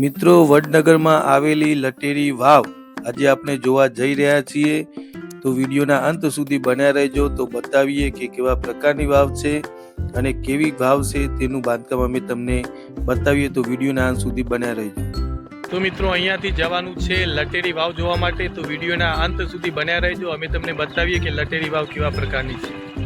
મિત્રો, વડનગરમાં આવેલી લટેરી વાવ આજે આપણે જોવા જઈ રહ્યા છીએ. તો વિડીયોના અંત સુધી બન્યા રહેજો. તો બતાવીએ કે કેવા પ્રકારની વાવ છે અને કેવી વાવ છે તેનું બાંધકામ અમે તમને બતાવીએ. તો વિડીયોના અંત સુધી બન્યા રહેજો. તો મિત્રો, અહીંયાથી જવાનું છે લટેરી વાવ જોવા માટે. તો વિડીયોના અંત સુધી બન્યા રહેજો. અમે તમને બતાવીએ કે લટેરી વાવ કેવા પ્રકારની છે.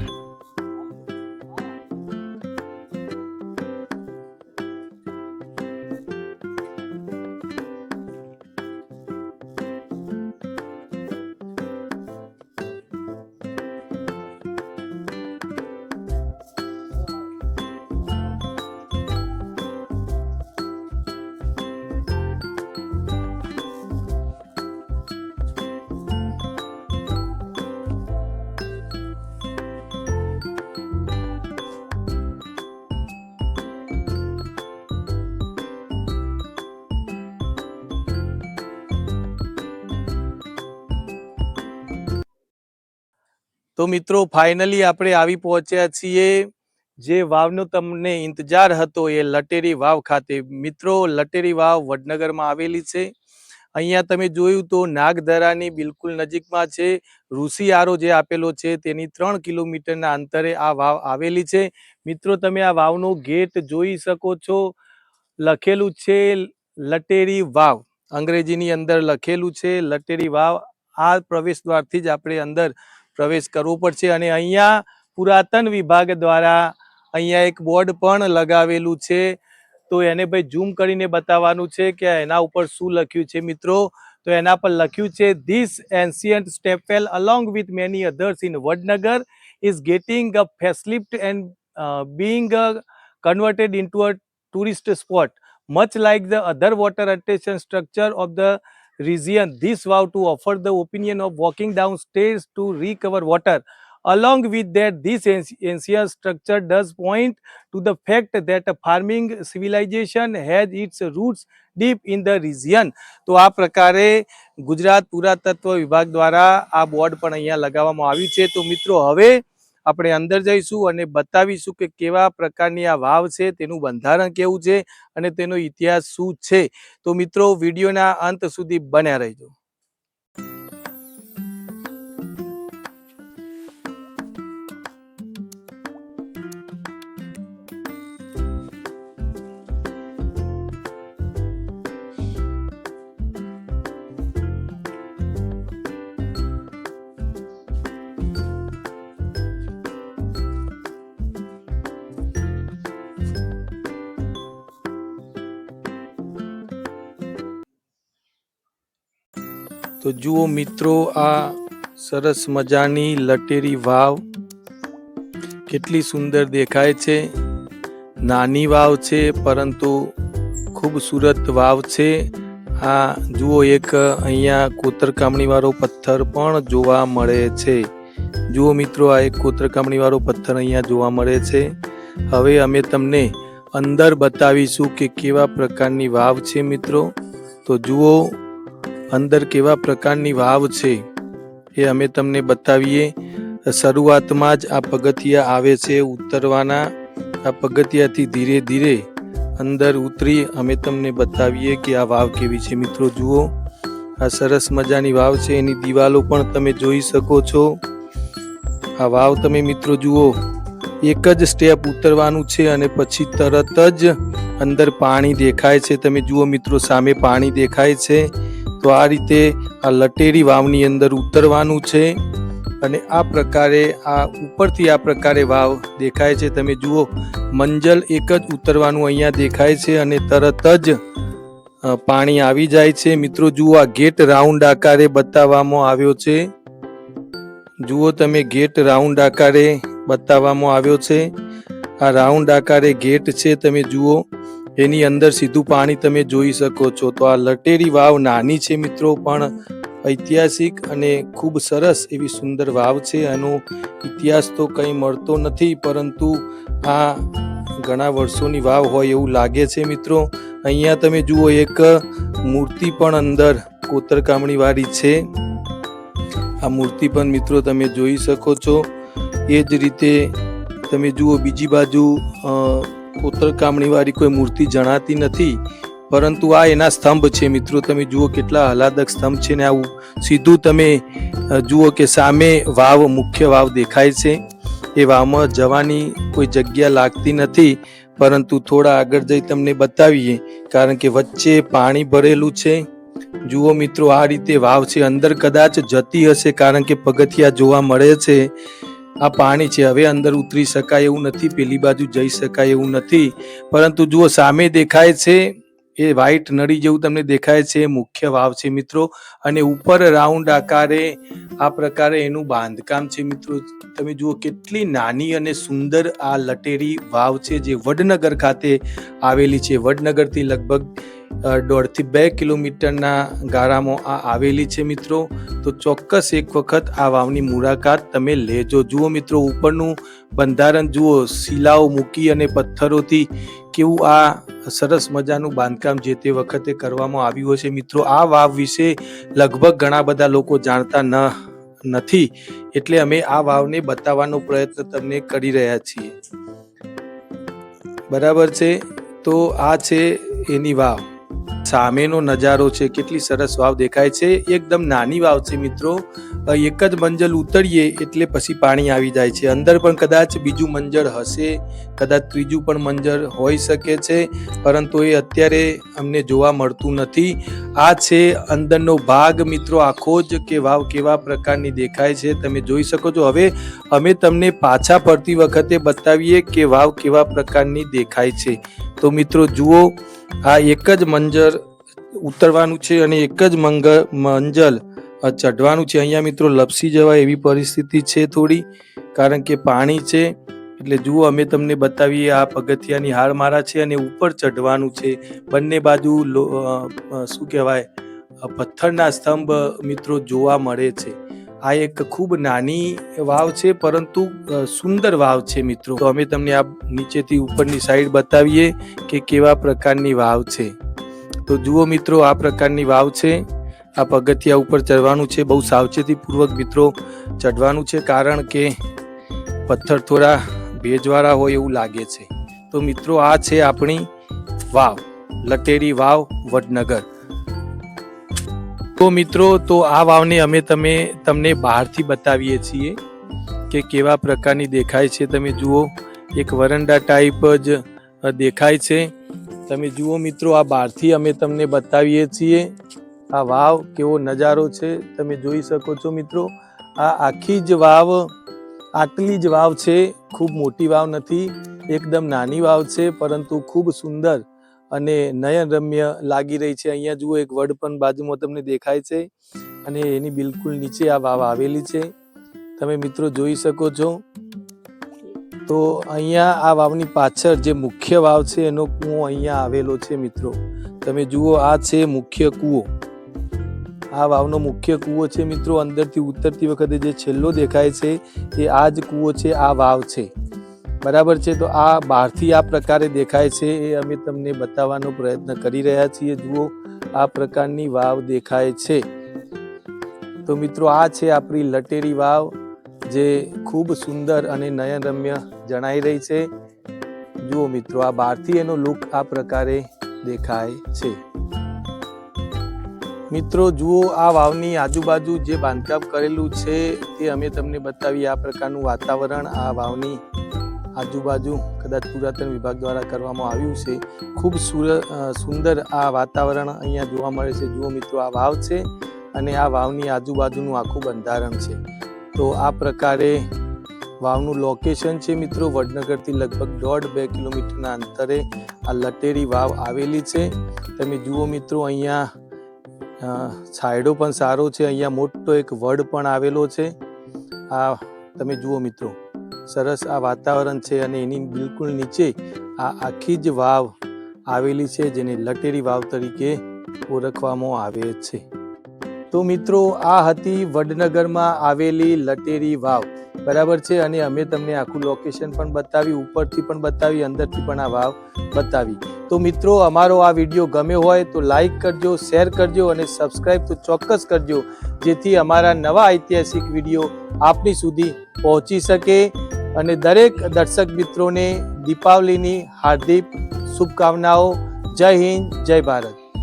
તો મિત્રો ફાઇનલી આપણે આવી પહોંચ્યા છીએ. જે વાવનો તમને ઇંતજાર હતો એ લટેરી વાવ ખાતે. મિત્રો, લટેરી વાવ વડનગરમાં આવેલી છે. અહીંયા તમે જોયું તો નાગધરાની બિલકુલ નજીકમાં છે. ઋષિ આરો જે આપેલો છે તેની ત્રણ કિલોમીટરના અંતરે આ વાવ આવેલી છે. મિત્રો, તમે આ વાવનો ગેટ જોઈ શકો છો. લખેલું છે લટેરી વાવ. અંગ્રેજીની અંદર લખેલું છે લટેરી વાવ. આ પ્રવેશ દ્વારથી જ આપણે અંદર પ્રવેશ કરવો પડશે અને અહીંયા પુરાતન વિભાગ દ્વારા અહીંયા એક બોર્ડ પણ લગાવેલું છે. તો એને ભાઈ ઝૂમ કરીને બતાવવાનું છે કે એના ઉપર શું લખ્યું છે મિત્રો? તો એના પર લખ્યું છે this ancient stepwell along with many others in Vadnagar is getting a facelift and being converted into a tourist spot much like the other water retention structure of the region this vow to offer the opinion of walking downstairs to recover water along with that this ancient structure does point to the fact that farming civilization has its roots deep in the region તો આ પ્રકારે ગુજરાત પુરાતત્વ વિભાગ દ્વારા આ board પણ અહીંયા લગાવવામાં આવ્યું છે તો મિત્રો હવે આપણે અંદર જઈશું અને બતાવીશું કે કેવા પ્રકારની આ વાવ છે, તેનું બંધારણ કેવું છે અને તેનો ઇતિહાસ શું છે. તો મિત્રો, વિડીયોના અંત સુધી બન્યા રહેજો. તો જુઓ મિત્રો, આ સરસ મજાની લટેરી વાવ. કેટલી સુંદર દેખાય છે. નાની વાવ છે, પરંતુ ખૂબસૂરત વાવ છે. આ જુઓ એક અહીંયા કોતરકામણીવાળો પથ્થર પણ જોવા મળે છે. જુઓ મિત્રો, આ એક કોતરકામણીવાળો પથ્થર અહીંયા જોવા મળે છે. હવે અમે તમને અંદર બતાવીશું કે કેવા પ્રકારની વાવ છે મિત્રો. તો જુઓ અંદર કેવા પ્રકારની વાવ છે એ અમે તમને બતાવીએ. શરૂઆતમાં જ આ પગથિયા આવે છે ઉતરવાના. આ પગથિયાથી ધીરે ધીરે અંદર ઉતરી અમે તમને બતાવીએ કે આ વાવ કેવી છે. મિત્રો, જુઓ. આ સરસ મજાની વાવ છે. એની દિવાલો પણ તમે જોઈ શકો છો. આ વાવ તમે, મિત્રો, જુઓ. એક જ સ્ટેપ ઉતરવાનું છે અને પછી તરત જ અંદર પાણી દેખાય છે. તમે જુઓ, મિત્રો, સામે પાણી દેખાય છે. તો આ રીતે આ લટેરી વાવની અંદર ઉતરવાનું છે અને આ પ્રકારે આ ઉપરથી આ પ્રકારે વાવ દેખાય છે. તમે જુઓ, મંજલ એક જ ઉતરવાનું અહીંયા દેખાય છે અને તરત જ પાણી આવી જાય છે. મિત્રો, જુઓ, આ ગેટ રાઉન્ડ આકારે બતાવવામાં આવ્યો છે. જુઓ, તમે ગેટ રાઉન્ડ આકારે બતાવવામાં આવ્યો છે. આ રાઉન્ડ આકારે ગેટ છે. તમે જુઓ એની અંદર સીધું પાણી તમે જોઈ શકો છો. તો આ લટેરી વાવ નાની છે મિત્રો, પણ ઐતિહાસિક અને ખૂબ સરસ એવી સુંદર વાવ છે. એનો ઇતિહાસ તો કંઈ મળતો નથી, પરંતુ આ ઘણા વર્ષોની વાવ હોય એવું લાગે છે મિત્રો. અહીંયા તમે જુઓ, એક મૂર્તિ પણ અંદર કોતરકામણી વાળી છે. આ મૂર્તિ પણ મિત્રો તમે જોઈ શકો છો. એ જ રીતે તમે જુઓ, બીજી બાજુ અ, કોતરકામણી વાળી કોઈ મૂર્તિ જણાતી નથી પરંતુ આ એના સ્તંભ છે. મિત્રો તમે જુઓ કેટલા હલાદક સ્તંભ છે ને આવું સીધું તમે જુઓ કે સામે વાવ મુખ્ય વાવ દેખાય છે. એ વાવમાં જવાની કોઈ જગ્યા લાગતી નથી પરંતુ થોડા આગળ જઈ તમને બતાવીએ કારણ કે વચ્ચે પાણી ભરેલું છે. જુઓ મિત્રો આ રીતે વાવ છે. અંદર કદાચ જતી હશે કારણ કે પગથિયા જોવા મળે છે. આ પાણી છે. હવે અંદર ઉતરી શકાય એવું નથી, પેલી બાજુ જઈ શકાય એવું નથી. પરંતુ જુઓ, સામે દેખાય છે, એ વ્હાઈટ નળી જેવું તમને દેખાય છે મુખ્ય વાવ છે મિત્રો. અને ઉપર રાઉન્ડ આકારે આ પ્રકારે એનું બાંધકામ છે મિત્રો. તમે જુઓ કેટલી નાની અને સુંદર આ લટેરી વાવ છે જે વડનગર ખાતે આવેલી છે. વડનગરથી લગભગ દોઢથી બે કિલોમીટરના ગાળામાં આ આવેલી છે મિત્રો. તો ચોક્કસ એક વખત આ વાવની મુલાકાત તમે લેજો. જુઓ મિત્રો, ઉપરનું બંધારણ જુઓ. શિલાઓ મૂકી અને પથ્થરોથી કેવું આ સરસ મજાનું બાંધકામ જે તે વખતે કરવામાં આવ્યું હશે. મિત્રો, આ વાવ વિશે લગભગ ઘણા બધા લોકો જાણતા ન, નથી. એટલે અમે આ વાવને બતાવવાનો પ્રયત્ન તમને કરી રહ્યા છીએ. બરાબર છે? તો આ છે એની વાવ. સામેનો નજારો છે કેટલી સરસ વાવ દેખાય છે. એકદમ નાની વાવ છે મિત્રો. એક જ મંજલ ઉતરીએ એટલે પછી પાણી આવી જાય છે. અંદર પણ કદાચ બીજું મંજળ હશે, કદાચ ત્રીજું પણ મંજળ હોઈ શકે છે, પરંતુ એ અત્યારે અમને જોવા મળતું નથી. આ છે અંદરનો ભાગ મિત્રો આખો જ કે વાવ કેવા પ્રકારની દેખાય છે તમે જોઈ શકો છો. હવે અમે તમને પાછા ફરતી વખતે બતાવીએ કે વાવ કેવા પ્રકારની દેખાય છે. તો મિત્રો જુઓ, આ એક જ મંજર ઉતરવાનું છે અને એક જ મંગ, મંજલ ચઢવાનું છે. અહીંયા મિત્રો લપસી જવાય એવી પરિસ્થિતિ છે થોડી, કારણ કે પાણી છે. એટલે જુઓ, અમે તમને બતાવીએ, આ પગથિયાની હારમારા છે અને ઉપર ચઢવાનું છે. બંને બાજુ શું કહેવાય પથ્થરના સ્તંભ મિત્રો જોવા મળે છે. આ એક ખૂબ નાની વાવ છે, પરંતુ સુંદર વાવ છે મિત્રો. તો અમે તમને આ નીચેથી ઉપરની સાઈડ બતાવીએ કે કેવા પ્રકારની વાવ છે. તો જુઓ મિત્રો, આ પ્રકારની વાવ છે. આ પગથિયા ઉપર ચડવાનું છે. બહુ સાવચેતીપૂર્વક મિત્રો ચડવાનું છે કારણ કે પથ્થર થોડા ભેજવાળા હોય એવું લાગે છે. તો મિત્રો, આ છે આપણી વાવ, લટેરી વાવ, વડનગર. તો મિત્રો, તો આ વાવને અમે તમે, તમને બહારથી બતાવીએ છીએ કે કેવા પ્રકારની દેખાય છે. તમે જુઓ, એક વરંડા ટાઈપ જ દેખાય છે. તમે જુઓ મિત્રો, આ બહારથી અમે તમને બતાવીએ છીએ. આ વાવ કેવો નજારો છે તમે જોઈ શકો છો મિત્રો. આ આખી જ વાવ, આટલી જ વાવ છે. ખૂબ મોટી વાવ નથી, એકદમ નાની વાવ છે, પરંતુ ખૂબ સુંદર અને નયનરમ્ય લાગી રહી છે. અહીંયા જુઓ, એક વડ પણ બાજુમાં તમને દેખાય છે અને એની બિલકુલ નીચે આ વાવ આવેલી છે. તમે મિત્રો જોઈ શકો છો. તો અહીંયા આ વાવની પાછળ જે મુખ્ય વાવ છે એનો કૂવો અહીંયા આવેલો છે મિત્રો. તમે જુઓ, આ છે મુખ્ય કૂવો. આ વાવનો મુખ્ય કૂવો છે મિત્રો. અંદરથી ઉતરતી વખતે જે છેલ્લો દેખાય છે એ આ જ કૂવો છે, આ વાવ છે. બરાબર છે? તો આ બહારથી આ પ્રકારે દેખાય છે એ અમે તમને બતાવવાનો પ્રયત્ન કરી રહ્યા છીએ. જુઓ, આ પ્રકારની વાવ દેખાય છે. તો મિત્રો, આ છે આપણી લટેરી વાવ, જે ખૂબ સુંદર અને નયનરમ્ય જણાઈ રહી છે. જુઓ મિત્રો, આ બહારથી એનો લુક આ પ્રકારે દેખાય છે. મિત્રો, જુઓ આ વાવની આજુબાજુ જે બાંધકામ કરેલું છે તે અમે તમને બતાવી આ પ્રકારનું વાતાવરણ આ વાવની આજુબાજુ કદાચ પુરાતન વિભાગ દ્વારા કરવામાં આવ્યું છે. ખૂબ સુંદર આ વાતાવરણ અહીંયા જોવા મળે છે. જુઓ મિત્રો, આ વાવ છે અને આ વાવની આજુબાજુનું આખું બંધારણ છે. તો આ પ્રકારે વાવનું લોકેશન છે મિત્રો. વડનગરથી લગભગ દોઢ બે કિલોમીટરના અંતરે આ લટેરી વાવ આવેલી છે. તમે જુઓ મિત્રો, અહીંયા છાંયડો પણ સારો છે. અહીંયા મોટો એક વડ પણ આવેલો છે. આ તમે જુઓ મિત્રો, સરસ આ વાતાવરણ છે અને એની બિલકુલ નીચે આ આખી જ વાવ આવેલી છે, જેને લટેરી વાવ તરીકે ઓળખવામાં આવે છે. તો મિત્રો, આ હતી વડનગરમાં આવેલી લટેરી વાવ. બરાબર છે? અને અમે તમને આખું લોકેશન પણ બતાવી, ઉપરથી પણ બતાવી, અંદરથી પણ આ વાવ બતાવી. તો મિત્રો, અમારો આ વીડિયો ગમ્યો હોય તો લાઈક કરજો શેર કરજો અને સબસ્ક્રાઈબ તો ચોક્કસ કરજો, જેથી અમારા નવા ઐતિહાસિક વીડિયો આપની સુધી પહોંચી શકે. અને દરેક દર્શક મિત્રોને દીપાવલીની હાર્દિક શુભકામનાઓ. જય હિન્દ, જય ભારત.